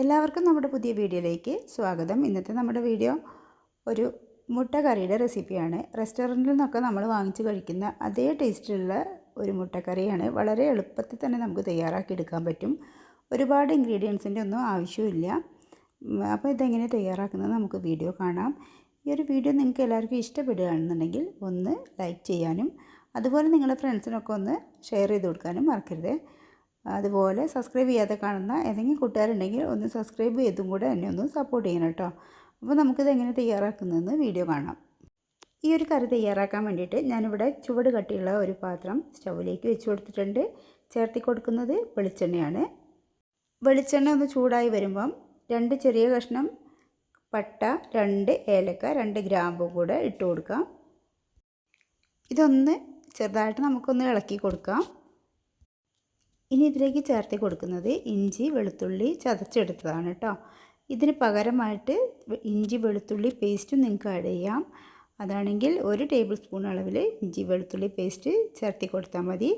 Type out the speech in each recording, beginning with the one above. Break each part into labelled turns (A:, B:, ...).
A: എല്ലാവർക്കും നമ്മുടെ പുതിയ വീഡിയോയിലേക്ക് സ്വാഗതം. ഇന്നത്തെ നമ്മുടെ വീഡിയോ ഒരു മുട്ട കറിയുടെ റെസിപ്പിയാണ്. റെസ്റ്റോറന്റിൽ നിന്നൊക്കെ നമ്മൾ വാങ്ങിച്ച് കഴിക്കുന്ന അതേ ടേസ്റ്റിലുള്ള ഒരു മുട്ടക്കറിയാണ്. വളരെ എളുപ്പത്തിൽ തന്നെ നമുക്ക് തയ്യാറാക്കി എടുക്കാൻ പറ്റും. ഒരുപാട് ഇൻഗ്രീഡിയൻസിന്റെ ഒന്നും ആവശ്യമില്ല. അപ്പോൾ ഇതെങ്ങനെ തയ്യാറാക്കുന്നത് നമുക്ക് വീഡിയോ കാണാം. ഈ ഒരു വീഡിയോ നിങ്ങൾക്ക് എല്ലാവർക്കും ഇഷ്ടപ്പെടുകയാണെന്നുണ്ടെങ്കിൽ ഒന്ന് ലൈക്ക് ചെയ്യാനും അതുപോലെ നിങ്ങളുടെ ഫ്രണ്ട്സിനൊക്കെ ഒന്ന് ഷെയർ ചെയ്ത് കൊടുക്കാനും മറക്കരുത്. അതുപോലെ സബ്സ്ക്രൈബ് ചെയ്യാതെ കാണുന്ന ഏതെങ്കിലും കൂട്ടുകാരുണ്ടെങ്കിൽ ഒന്ന് സബ്സ്ക്രൈബ് ചെയ്തും കൂടെ എന്നെ ഒന്ന് സപ്പോർട്ട് ചെയ്യണം കേട്ടോ. അപ്പോൾ നമുക്കിത് എങ്ങനെ തയ്യാറാക്കുന്നതെന്ന് വീഡിയോ കാണാം. ഈ ഒരു കറി തയ്യാറാക്കാൻ വേണ്ടിയിട്ട് ഞാനിവിടെ ചുവട് കട്ടിയുള്ള ഒരു പാത്രം സ്റ്റൗവിലേക്ക് വെച്ച് കൊടുത്തിട്ടുണ്ട്. ചേർത്തി കൊടുക്കുന്നത് വെളിച്ചെണ്ണയാണ്. വെളിച്ചെണ്ണ ഒന്ന് ചൂടായി വരുമ്പം രണ്ട് ചെറിയ കഷ്ണം പട്ട രണ്ട് ഏലക്ക രണ്ട് ഗ്രാമ്പും കൂടെ ഇട്ട് കൊടുക്കാം. ഇതൊന്ന് ചെറുതായിട്ട് നമുക്കൊന്ന് ഇളക്കി കൊടുക്കാം. ഇനി ഇതിലേക്ക് ചേർത്ത് കൊടുക്കുന്നത് ഇഞ്ചി വെളുത്തുള്ളി ചതച്ചെടുത്തതാണ് കേട്ടോ ഇതിന് പകരമായിട്ട് ഇഞ്ചി വെളുത്തുള്ളി പേസ്റ്റും നിങ്ങൾക്ക് ആഡ് ചെയ്യാം. അതാണെങ്കിൽ ഒരു ടേബിൾ സ്പൂൺ അളവിൽ ഇഞ്ചി വെളുത്തുള്ളി പേസ്റ്റ് ചേർത്തി കൊടുത്താൽ മതി.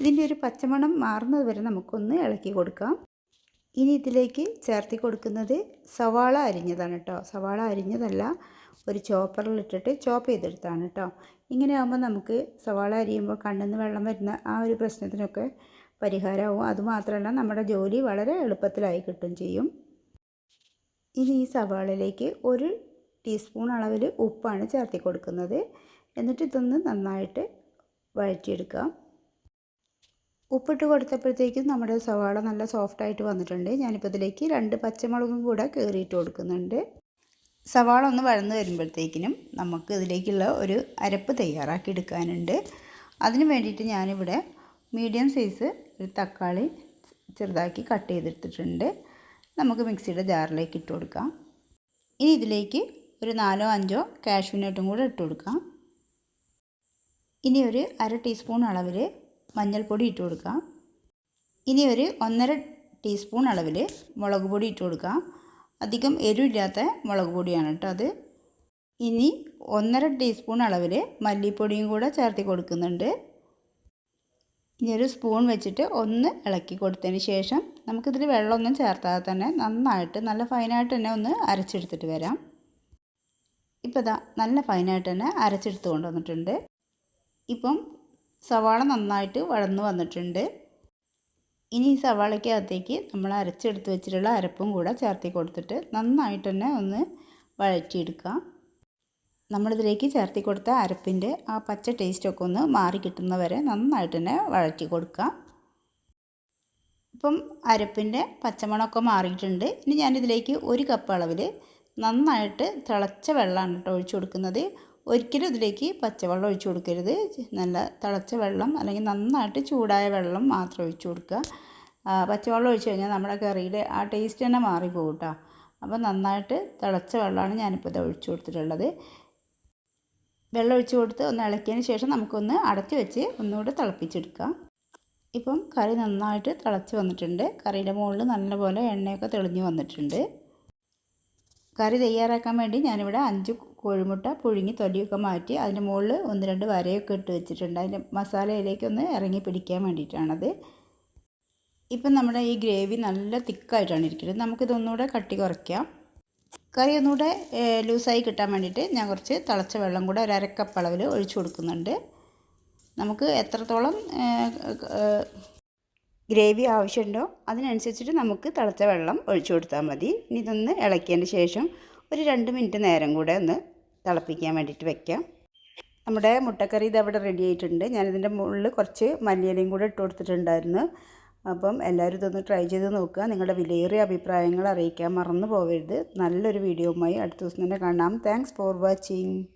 A: ഇതിന്റെ ഒരു പച്ചമണം മാറുന്നത് വരെ നമുക്കൊന്ന് ഇളക്കി കൊടുക്കാം. ഇനി ഇതിലേക്ക് ചേർത്തി കൊടുക്കുന്നത് സവാള അരിഞ്ഞതാണ് കേട്ടോ. സവാള അരിഞ്ഞതല്ല ഒരു ചോപ്പറിലിട്ടിട്ട് ചോപ്പ് ചെയ്തെടുത്താണ് കേട്ടോ. ഇങ്ങനെ ആകുമ്പോൾ നമുക്ക് സവാള അരിയുമ്പോൾ കണ്ണിൽ നിന്ന് വെള്ളം വരുന്ന ആ ഒരു പ്രശ്നത്തിനൊക്കെ പരിഹാരമാവും. അതുമാത്രമല്ല നമ്മുടെ ജോലി വളരെ എളുപ്പത്തിലായി കിട്ടും ചെയ്യും. ഇനി ഈ സവാളയിലേക്ക് ഒരു ടീസ്പൂൺ അളവിൽ ഉപ്പാണ് ചേർത്തി കൊടുക്കുന്നത്. എന്നിട്ട് ഇതൊന്ന് നന്നായിട്ട് വഴറ്റിയെടുക്കാം. ഉപ്പിട്ട് കൊടുത്തപ്പോഴത്തേക്കും നമ്മുടെ സവാള നല്ല സോഫ്റ്റായിട്ട് വന്നിട്ടുണ്ട്. ഞാനിപ്പോൾ ഇതിലേക്ക് രണ്ട് പച്ചമുളകും കൂടെ കീറിയിട്ട് കൊടുക്കുന്നുണ്ട്. സവാള ഒന്ന് വഴന്ന് വരുമ്പോഴത്തേക്കിനും നമുക്ക് ഇതിലേക്കുള്ള ഒരു അരപ്പ് തയ്യാറാക്കി എടുക്കാനുണ്ട്. അതിന് വേണ്ടിയിട്ട് ഞാനിവിടെ മീഡിയം സൈസ് ഒരു തക്കാളി ചെറുതാക്കി കട്ട് ചെയ്തെടുത്തിട്ടുണ്ട്. നമുക്ക് മിക്സിയുടെ ജാറിലേക്ക് ഇട്ട് കൊടുക്കാം. ഇനി ഇതിലേക്ക് ഒരു നാലോ അഞ്ചോ കാഷ്യൂനട്ടും കൂടെ ഇട്ട് കൊടുക്കാം. ഇനി ഒരു അര ടീസ്പൂൺ അളവിൽ മഞ്ഞൾപ്പൊടി ഇട്ട് കൊടുക്കുക. ഇനി ഒരു ഒന്നര ടീസ്പൂൺ അളവിൽ മുളക് പൊടി ഇട്ട് കൊടുക്കാം അധികം എരിവില്ലാത്ത മുളക് പൊടിയാണ് കേട്ടോ അത്. ഇനി ഒന്നര ടീസ്പൂൺ അളവിൽ മല്ലിപ്പൊടിയും കൂടെ ചേർത്ത് കൊടുക്കുന്നുണ്ട്. ഇനി ഒരു സ്പൂൺ വെച്ചിട്ട് ഒന്ന് ഇളക്കി കൊടുത്തതിന് ശേഷം നമുക്കിതിൽ വെള്ളമൊന്നും ചേർത്താതെ തന്നെ നന്നായിട്ട് നല്ല ഫൈനായിട്ട് തന്നെ ഒന്ന് അരച്ചെടുത്തിട്ട് വരാം. ഇപ്പോൾ ഇതാ നല്ല ഫൈനായിട്ട് തന്നെ അരച്ചെടുത്ത് കൊണ്ടുവന്നിട്ടുണ്ട് ഇപ്പം സവാള നന്നായിട്ട് വഴന്നു വന്നിട്ടുണ്ട്. ഇനി ഈ സവാളയ്ക്കകത്തേക്ക് നമ്മൾ അരച്ചെടുത്ത് വെച്ചിട്ടുള്ള അരപ്പും കൂടെ ചേർത്തി കൊടുത്തിട്ട് നന്നായിട്ട് തന്നെ ഒന്ന് വഴറ്റിയെടുക്കാം നമ്മളിതിലേക്ക് ചേർത്തി കൊടുത്ത അരപ്പിന്റെ ആ പച്ച ടേസ്റ്റൊക്കെ ഒന്ന് മാറി കിട്ടുന്നവരെ നന്നായിട്ട് തന്നെ വഴറ്റി കൊടുക്കാം ഇപ്പം അരപ്പിന്റെ പച്ചമണമൊക്കെ മാറിയിട്ടുണ്ട്. ഇനി ഞാനിതിലേക്ക് ഒരു കപ്പ് അളവിൽ നന്നായിട്ട് തിളച്ച വെള്ളമാണ് കേട്ടോ ഒഴിച്ചു കൊടുക്കുന്നത്. ഒരിക്കലും ഇതിലേക്ക് പച്ചവെള്ളം ഒഴിച്ചു കൊടുക്കരുത്. നല്ല തിളച്ച വെള്ളം അല്ലെങ്കിൽ നന്നായിട്ട് ചൂടായ വെള്ളം മാത്രം ഒഴിച്ചു കൊടുക്കുക. പച്ചവെള്ളം ഒഴിച്ച് കഴിഞ്ഞാൽ നമ്മുടെ കറിയുടെ ആ ടേസ്റ്റ് തന്നെ മാറിപ്പോകും കേട്ടോ അപ്പോൾ നന്നായിട്ട് തിളച്ച വെള്ളമാണ് ഞാനിപ്പോൾ ഇത് ഒഴിച്ചു കൊടുത്തിട്ടുള്ളത്. വെള്ളം ഒഴിച്ചു കൊടുത്ത് ഒന്ന് ഇളക്കിയതിന് ശേഷം നമുക്കൊന്ന് അടച്ച് വെച്ച് ഒന്നുകൂടെ തിളപ്പിച്ചെടുക്കാം. ഇപ്പം കറി നന്നായിട്ട് തിളച്ച് വന്നിട്ടുണ്ട്. കറിയുടെ മുകളിൽ നല്ലപോലെ എണ്ണയൊക്കെ തെളിഞ്ഞ് വന്നിട്ടുണ്ട്. കറി തയ്യാറാക്കാൻ വേണ്ടി ഞാനിവിടെ അഞ്ച് കോഴിമുട്ട പുഴുങ്ങി തൊലിയൊക്കെ മാറ്റി അതിന്റെ മുകളിൽ ഒന്ന് രണ്ട് വരയൊക്കെ ഇട്ട് വെച്ചിട്ടുണ്ട്. അതിന്റെ മസാലയിലേക്കൊന്ന് ഇറങ്ങി പിടിക്കാൻ വേണ്ടിയിട്ടാണത്. ഇപ്പം നമ്മുടെ ഈ ഗ്രേവി നല്ല തിക്കായിട്ടാണ് ഇരിക്കുന്നത്. നമുക്കിതൊന്നുകൂടെ കട്ടി കുറയ്ക്കാം. കറി ഒന്നുകൂടെ ലൂസായി കിട്ടാൻ വേണ്ടിയിട്ട് ഞാൻ കുറച്ച് തിളച്ച വെള്ളം കൂടെ ഒരു അരക്കപ്പ് അളവിൽ ഒഴിച്ചു കൊടുക്കുന്നുണ്ട്. നമുക്ക് എത്രത്തോളം ഗ്രേവി ആവശ്യമുണ്ടോ അതിനനുസരിച്ചിട്ട് നമുക്ക് തിളച്ച വെള്ളം ഒഴിച്ചു കൊടുത്താൽ മതി. ഇനി ഇതൊന്ന് ഇളക്കിയതിന് ശേഷം ഒരു രണ്ട് മിനിറ്റ് നേരം കൂടെ ഒന്ന് തിളപ്പിക്കാൻ വേണ്ടിയിട്ട് വെക്കാം. നമ്മുടെ മുട്ടക്കറി ഇത് അവിടെ റെഡി ആയിട്ടുണ്ട്. ഞാനിതിന്റെ മുകളിൽ കുറച്ച് മല്ലിയിലയും കൂടെ ഇട്ട് കൊടുത്തിട്ടുണ്ടായിരുന്നു. അപ്പം എല്ലാവരും ഇതൊന്ന് ട്രൈ ചെയ്ത് നോക്കുക. നിങ്ങളുടെ വിലയേറിയ അഭിപ്രായങ്ങൾ അറിയിക്കാൻ മറന്നു പോകരുത്. നല്ലൊരു വീഡിയോയുമായി അടുത്ത ദിവസം തന്നെ കാണാം. Thanks for watching